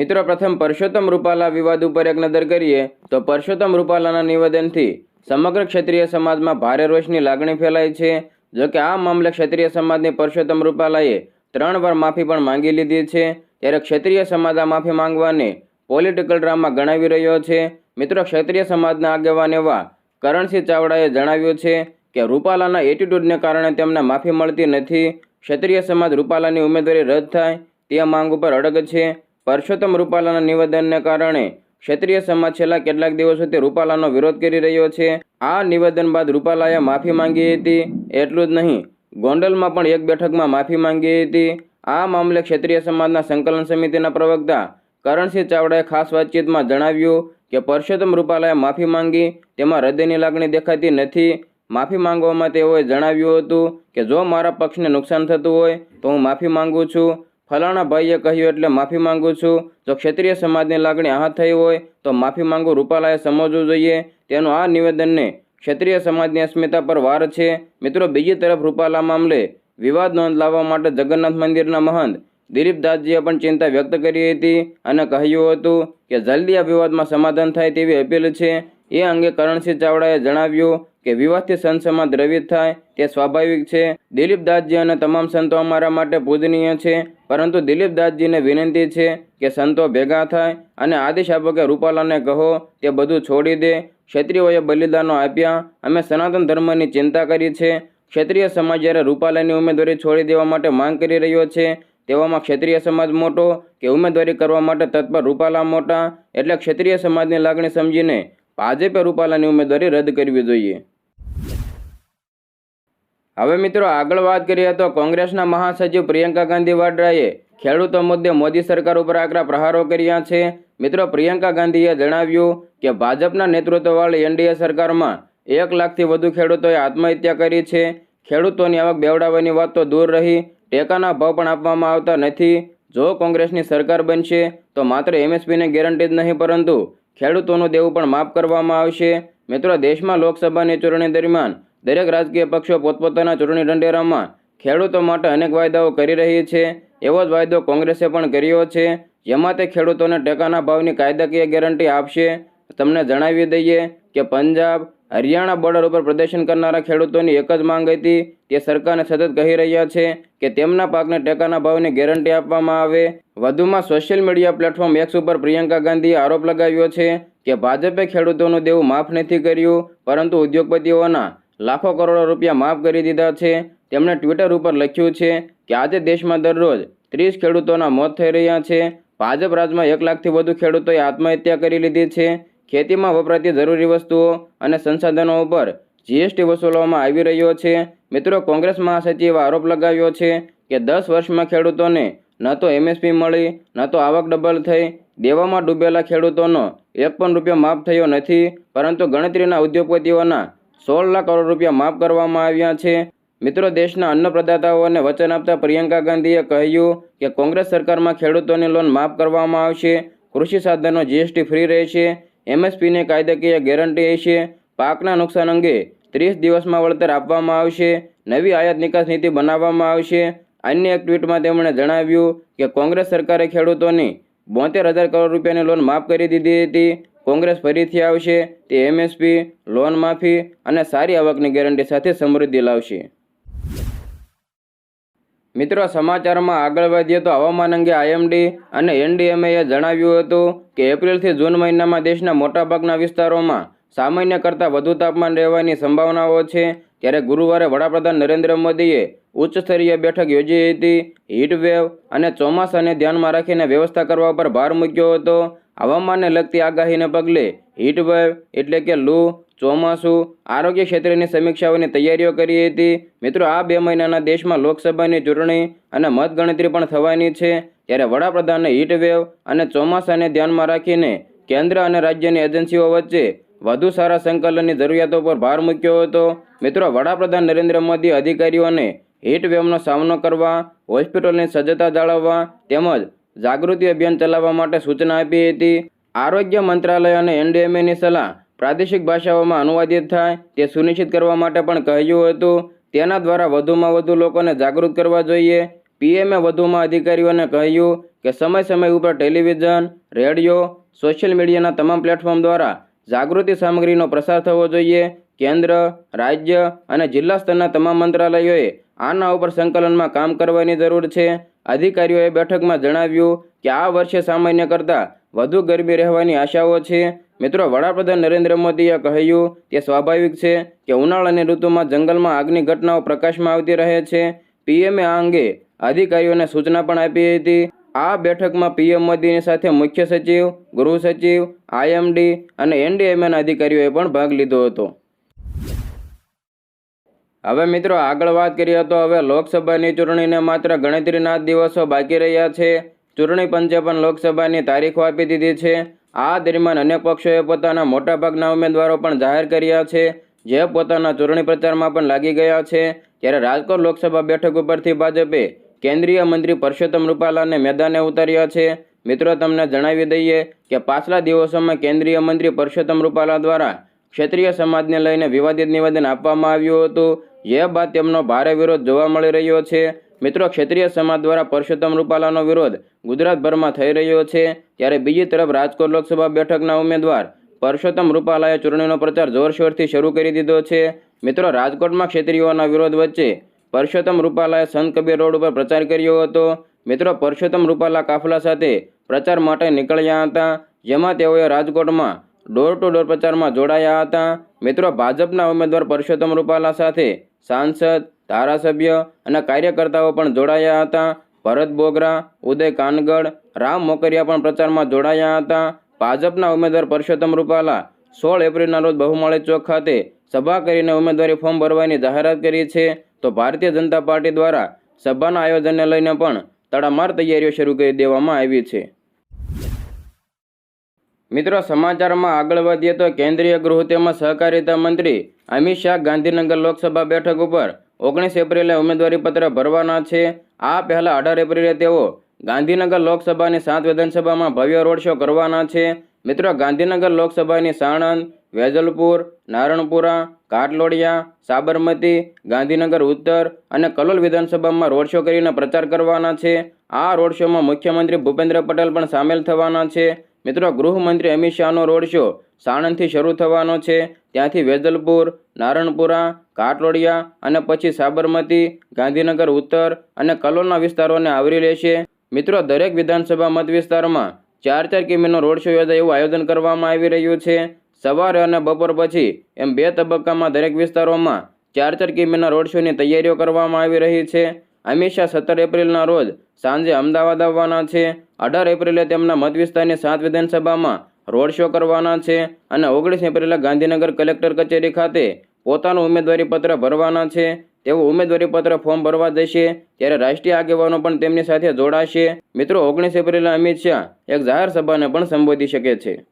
મિત્રો, પ્રથમ પરસોત્તમ રૂપાલા વિવાદ ઉપર એક નજર કરીએ તો પરસોત્તમ રૂપાલાના નિવેદનથી સમગ્ર ક્ષત્રિય સમાજમાં ભારે રોષની લાગણી ફેલાઈ છે. જો કે આ મામલે ક્ષત્રિય સમાજની પરસોત્તમ રૂપાલાએ ત્રણ વાર માફી પણ માંગી લીધી છે. ત્યારે ક્ષત્રિય સમાજ આ માફી માંગવાને પોલિટિકલ ડ્રામા ગણાવી રહ્યો છે. મિત્રો, ક્ષત્રિય સમાજના આગેવાન એવા કરણસિંહ ચાવડાએ જણાવ્યું છે કે રૂપાલાના એટીટ્યૂડને કારણે તેમને માફી મળતી નથી. ક્ષત્રિય સમાજ રૂપાલાની ઉમેદવારી રદ થાય તે માંગ ઉપર અડગ છે. પરસોત્તમ રૂપાલાના નિવેદનને કારણે ક્ષત્રિય સમાજ છેલ્લા કેટલાક દિવસોથી રૂપાલાનો વિરોધ કરી રહ્યો છે. આ નિવેદન બાદ રૂપાલાએ માફી માંગી હતી. એટલું જ નહીં, ગોંડલમાં પણ એક બેઠકમાં માફી માંગી હતી. આ મામલે ક્ષત્રિય સમાજના સંકલન સમિતિના પ્રવક્તા કરણસિંહ ચાવડાએ ખાસ વાતચીતમાં જણાવ્યું કે પરસોત્તમ રૂપાલાએ માફી માંગી, તેમાં હૃદયની લાગણી દેખાતી નથી. માફી માંગવામાં તેઓએ જણાવ્યું હતું કે જો મારા પક્ષને નુકસાન થતું હોય, તો હું માફી માંગુ છું. ફલાણા ભાઈએ કહ્યું, એટલે માફી માંગુ છું. જો ક્ષત્રિય સમાજની લાગણી આહત થઈ હોય, તો માફી માંગુ રૂપાલાએ સમજવું જોઈએ. તેનું આ નિવેદનને ક્ષત્રિય સમાજની અસ્મિતા પર વાર છે. મિત્રો, બીજી તરફ રૂપાલા મામલે વિવાદ નોંધ લાવવા માટે જગન્નાથ મંદિરના મહંત દિલીપદાસજીએ પણ ચિંતા વ્યક્ત કરી હતી અને કહ્યું હતું કે જલ્દી આ વિવાદમાં સમાધાન થાય તેવી અપીલ છે. એ અંગે કરણસિંહ ચાવડાએ જણાવ્યું કે વિવાદથી સંતસમાં દ્રવિત થાય તે સ્વાભાવિક છે. દિલીપદાસજી અને તમામ સંતો અમારા માટે પૂજનીય છે. પરંતુ દિલીપદાસજીને વિનંતી છે કે સંતો ભેગા થાય અને આદિશાપકે રૂપાલાને કહો, તે બધું છોડી દે. ક્ષત્રિયોએ બલિદાનો આપ્યા. અમે સનાતન ધર્મની ચિંતા કરી છે. ક્ષત્રિય સમાજ જ્યારે રૂપાલાની ઉમેદવારી છોડી દેવા માટે માંગ કરી રહ્યો છે, તેવામાં ક્ષત્રિય સમાજ મોટો કે ઉમેદવારી કરવા માટે તત્પર રૂપાલા મોટા? એટલે ક્ષત્રિય સમાજની લાગણી સમજીને ભાજપે રૂપાલાની ઉમેદવારી રદ કરવી જોઈએ. હવે મિત્રો, આગળ વાત કરીએ તો કોંગ્રેસના મહાસચિવ પ્રિયંકા ગાંધી વાડ્રાએ ખેડૂતો મુદ્દે મોદી સરકાર ઉપર આકરા પ્રહારો કર્યા છે. મિત્રો, પ્રિયંકા ગાંધીએ જણાવ્યું કે ભાજપના નેતૃત્વવાળી એનડીએ સરકારમાં એક લાખથી વધુ ખેડૂતોએ આત્મહત્યા કરી છે. ખેડૂતોની આવક બેવડાવવાની વાત તો દૂર રહી. ટેકાના ભાવ પણ આપવામાં આવતા નથી. જો કોંગ્રેસની સરકાર બનશે, તો માત્ર એમએસપીને ગેરંટી જ નહીં, પરંતુ ખેડૂતોનું દેવું પણ માફ કરવામાં આવશે. મિત્રો, દેશમાં લોકસભાની ચૂંટણી દરમિયાન દરેક રાજકીય પક્ષો પોતપોતાના ચૂંટણી ઢંઢેરામાં ખેડૂતો માટે અનેક વાયદાઓ કરી રહી છે. એવો જ વાયદો કોંગ્રેસે પણ કર્યો છે. જેમાં તે ખેડૂતોને ટેકાના ભાવની કાયદાકીય ગેરંટી આપશે. તમને જણાવી દઈએ કે પંજાબ, હરિયાણા બોર્ડર ઉપર પ્રદર્શન કરનારા ખેડૂતોની એક જ માંગ હતી. તે સરકારને સતત કહી રહ્યા છે કે તેમના પાકને ટેકાના ભાવની ગેરંટી આપવામાં આવે. વધુમાં સોશિયલ મીડિયા પ્લેટફોર્મ એક્સ ઉપર પ્રિયંકા ગાંધીએ આરોપ લગાવ્યો છે કે ભાજપે ખેડૂતોનું દેવું માફ નથી કર્યું, પરંતુ ઉદ્યોગપતિઓના લાખો કરોડો રૂપિયા માફ કરી દીધા છે. તેમણે ટ્વિટર ઉપર લખ્યું છે કે આજે દેશમાં દરરોજ ત્રીસ ખેડૂતોના મોત થઈ રહ્યા છે. ભાજપ રાજમાં એક લાખથી વધુ ખેડૂતોએ આત્મહત્યા કરી લીધી છે. ખેતીમાં વપરાતી જરૂરી વસ્તુઓ અને સંસાધનો ઉપર જીએસટી વસૂલવામાં આવી રહ્યો છે. મિત્રો, કોંગ્રેસ મહાસચિવે આરોપ લગાવ્યો છે કે દસ વર્ષમાં ખેડૂતોને ન તો એમએસપી મળી, ન તો આવક ડબલ થઈ. દેવામાં ડૂબેલા ખેડૂતોનો એક પણ રૂપિયો માફ થયો નથી. પરંતુ ગણતરીના ઉદ્યોગપતિઓના સોળ લાખ કરોડ રૂપિયા માફ કરવામાં આવ્યા છે. મિત્રો, દેશના અન્ન પ્રદાતાઓને વચન આપતા પ્રિયંકા ગાંધીએ કહ્યું કે કોંગ્રેસ સરકારમાં ખેડૂતોની લોન માફ કરવામાં આવશે. કૃષિ સાધનો જીએસટી ફ્રી રહેશે. એમએસપીને કાયદાકીય ગેરંટી હશે. પાકના નુકસાન અંગે ત્રીસ દિવસમાં વળતર આપવામાં આવશે. નવી આયાત નિકાસ નીતિ બનાવવામાં આવશે. અન્ય એક ટ્વીટમાં તેમણે જણાવ્યું કે કોંગ્રેસ સરકારે ખેડૂતોની બોતેર હજાર કરોડ રૂપિયાની લોન માફ કરી દીધી હતી. કોંગ્રેસ ફરીથી આવશે, તે એમએસપી, લોન માફી અને સારી આવકની ગેરંટી સાથે સમૃદ્ધિ લાવશે. મિત્રો, સમાચારમાં આગળ વધીએ તો હવામાન અંગે આઈએમડી અને એનડીએમએએ જણાવ્યું હતું કે એપ્રિલથી જૂન મહિનામાં દેશના મોટાભાગના વિસ્તારોમાં સામાન્ય કરતાં વધુ તાપમાન રહેવાની સંભાવનાઓ છે. ત્યારે ગુરુવારે વડાપ્રધાન નરેન્દ્ર મોદીએ ઉચ્ચ સ્તરીય બેઠક યોજી હતી. હીટ વેવ અને ચોમાસાને ધ્યાનમાં રાખીને વ્યવસ્થા કરવા પર ભાર મૂક્યો હતો. હવામાનને લગતી આગાહીને પગલે હીટવેવ એટલે કે લૂ, ચોમાસું, આરોગ્ય ક્ષેત્રની સમીક્ષાઓની તૈયારીઓ કરી હતી. મિત્રો, આ બે મહિનાના દેશમાં લોકસભાની ચૂંટણી અને મતગણતરી પણ થવાની છે. ત્યારે વડાપ્રધાને હીટ વેવ અને ચોમાસાને ધ્યાનમાં રાખીને કેન્દ્ર અને રાજ્યની એજન્સીઓ વચ્ચે વધુ સારા સંકલનની જરૂરિયાતો પર ભાર મૂક્યો હતો. મિત્રો, વડાપ્રધાન નરેન્દ્ર મોદી અધિકારીઓને હીટ વેવનો સામનો કરવા, હોસ્પિટલની સજ્જતા જાળવવા તેમજ જાગૃતિ અભિયાન ચલાવવા માટે સૂચના આપી હતી. આરોગ્ય મંત્રાલય અને એનડીએમએની સલાહ પ્રાદેશિક ભાષાઓમાં અનુવાદિત થાય તે સુનિશ્ચિત કરવા માટે પણ કહ્યું હતું. તેના દ્વારા વધુમાં વધુ લોકોને જાગૃત કરવા જોઈએ. પીએમએ વધુમાં અધિકારીઓને કહ્યું કે સમય સમય ઉપર ટેલિવિઝન, રેડિયો, સોશિયલ મીડિયાના તમામ પ્લેટફોર્મ દ્વારા જાગૃતિ સામગ્રીનો પ્રસાર થવો જોઈએ. કેન્દ્ર, રાજ્ય અને જિલ્લા સ્તરના તમામ મંત્રાલયોએ આના ઉપર સંકલનમાં કામ કરવાની જરૂર છે. અધિકારીઓએ બેઠકમાં જણાવ્યું કે આ વર્ષે સામાન્ય કરતાં વધુ ગરમી રહેવાની આશાઓ છે. મિત્રો, વડાપ્રધાન નરેન્દ્ર મોદીએ કહ્યું કે સ્વાભાવિક છે કે ઉનાળાની ઋતુમાં જંગલમાં આગની ઘટનાઓ પ્રકાશમાં આવતી રહે છે. પીએમએ આ અંગે અધિકારીઓને સૂચના પણ આપી હતી. આ બેઠકમાં પીએમ મોદીની સાથે મુખ્ય સચિવ, ગૃહ સચિવ આઈએમડી અને એનડીએમએના અધિકારીઓએ પણ ભાગ લીધો હતો. હવે મિત્રો, આગળ વાત કરીએ તો હવે લોકસભાની ચૂંટણીને માત્ર ગણતરીના દિવસો બાકી રહ્યા છે. ચૂંટણી પંચે પણ લોકસભાની તારીખો આપી દીધી છે. આ દરમિયાન અનેક પક્ષોએ પોતાના મોટાભાગના ઉમેદવારો પણ જાહેર કર્યા છે, જે પોતાના ચૂંટણી પ્રચારમાં પણ લાગી ગયા છે. ત્યારે રાજકોટ લોકસભા બેઠક ઉપરથી ભાજપે કેન્દ્રીય મંત્રી પરસોત્તમ રૂપાલાને મેદાને ઉતાર્યા છે. મિત્રો, તમને જણાવી દઈએ કે પાછલા દિવસોમાં કેન્દ્રીય મંત્રી પરસોત્તમ રૂપાલા દ્વારા ક્ષત્રિય સમાજને લઈને વિવાદિત નિવેદન આપવામાં આવ્યું હતું. જે બાદ તેમનો ભારે વિરોધ જોવા મળી રહ્યો છે. મિત્રો, ક્ષેત્રીય સમાજ દ્વારા પરસોત્તમ રૂપાલાનો વિરોધ ગુજરાતભરમાં થઈ રહ્યો છે. ત્યારે બીજી તરફ રાજકોટ લોકસભા બેઠકના ઉમેદવાર પરસોત્તમ રૂપાલાએ ચૂંટણીનો પ્રચાર જોરશોરથી શરૂ કરી દીધો છે. મિત્રો, રાજકોટમાં ક્ષેત્રીયોના વિરોધ વચ્ચે પરસોત્તમ રૂપાલાએ સંત કબીર રોડ ઉપર પ્રચાર કર્યો હતો. મિત્રો પરસોત્તમ રૂપાલા કાફલા સાથે પ્રચાર માટે નીકળ્યા હતા, જેમાં તેઓએ રાજકોટમાં ડોર ટુ ડોર પ્રચારમાં જોડાયા હતા. મિત્રો, ભાજપના ઉમેદવાર પરસોત્તમ રૂપાલા સાથે સાંસદ, ધારાસભ્ય અને કાર્યકર્તાઓ પણ જોડાયા હતા. ભરત બોગરા, ઉદય કાનગડ, રામ મોકરિયા પણ પ્રચારમાં જોડાયા હતા. ભાજપના ઉમેદવાર પરસોત્તમ રૂપાલા સોળ એપ્રિલના રોજ બહુમાળી ચોક ખાતે સભા કરીને ઉમેદવારી ફોર્મ ભરવાની જાહેરાત કરી છે. તો ભારતીય જનતા પાર્ટી દ્વારા સભાના આયોજનને લઈને પણ તડામાર તૈયારીઓ શરૂ કરી દેવામાં આવી છે. મિત્રો, સમાચારમાં આગળ વધીએ તો કેન્દ્રીય ગૃહ તેમજ સહકારિતા મંત્રી અમિત શાહ ગાંધીનગર લોકસભા બેઠક ઉપર ઓગણીસ એપ્રિલે ઉમેદવારીપત્ર ભરવાના છે. આ પહેલાં અઢાર એપ્રિલે તેઓ ગાંધીનગર લોકસભાની સાત વિધાનસભામાં ભવ્ય રોડ શો કરવાના છે. મિત્રો, ગાંધીનગર લોકસભાની સાણંદ, વેજલપુર, નારણપુરા, કાટલોડિયા, સાબરમતી, ગાંધીનગર ઉત્તર અને કલોલ વિધાનસભામાં રોડ શો કરીને પ્રચાર કરવાના છે. આ રોડ શોમાં મુખ્યમંત્રી ભૂપેન્દ્ર પટેલ પણ સામેલ થવાના છે. મિત્રો, ગૃહમંત્રી અમિત શાહનો રોડ શો સાણંદથી શરૂ થવાનો છે. ત્યાંથી વેજલપુર, નારણપુરા, ઘાટલોડિયા અને પછી સાબરમતી, ગાંધીનગર ઉત્તર અને કલોલના વિસ્તારોને આવરી લેશે. મિત્રો, દરેક વિધાનસભા મત વિસ્તારમાં ચાર ચાર કિમીનો રોડ શો યોજાય એવું આયોજન કરવામાં આવી રહ્યું છે. સવારે અને બપોર પછી એમ બે તબક્કામાં દરેક વિસ્તારોમાં ચાર ચાર કિમીના રોડ શોની તૈયારીઓ કરવામાં આવી રહી છે. અમિત સત્તર એપ્રિલના રોજ સાંજે અમદાવાદ આવવાના છે. અઢાર એપ્રિલે તેમના મતવિસ્તારની સાત વિધાનસભામાં રોડ શો કરવાના છે અને ઓગણીસ એપ્રિલે ગાંધીનગર કલેક્ટર કચેરી ખાતે પોતાનું ઉમેદવારીપત્ર ભરવાના છે. તેઓ ઉમેદવારીપત્ર ફોર્મ ભરવા જશે ત્યારે રાષ્ટ્રીય આગેવાનો પણ તેમની સાથે જોડાશે. મિત્રો, ઓગણીસ એપ્રિલે અમિત શાહ એક જાહેર સભાને પણ સંબોધી શકે છે.